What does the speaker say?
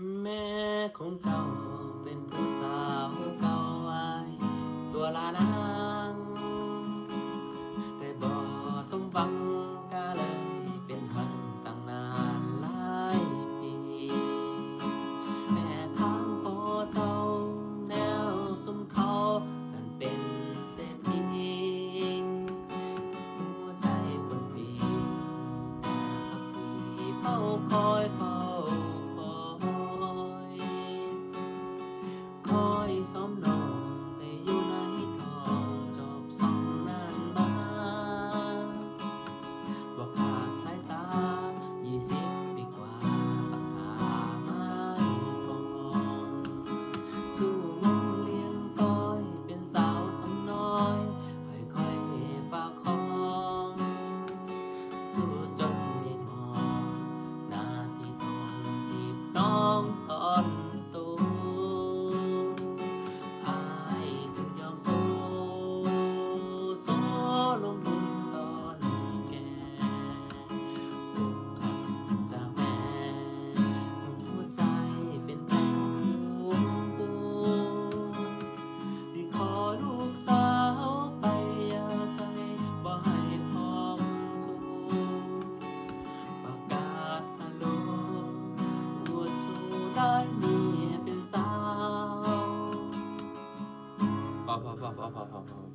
แม่ของเจ้าเป็นผู้สาวเก่าไว้ตัวลานางแต่บ่สมหวังก็เลยเป็นหังตั้งนานหลายปี แม่ทางพ่อเจ้าแนวสมเขานั้นเป็นเศรษฐีหัวใจคนดีพักดีเฝ้าคอยเฝ้า some ย้ายเมียเป็นสาวพอพอพอพอพอพอ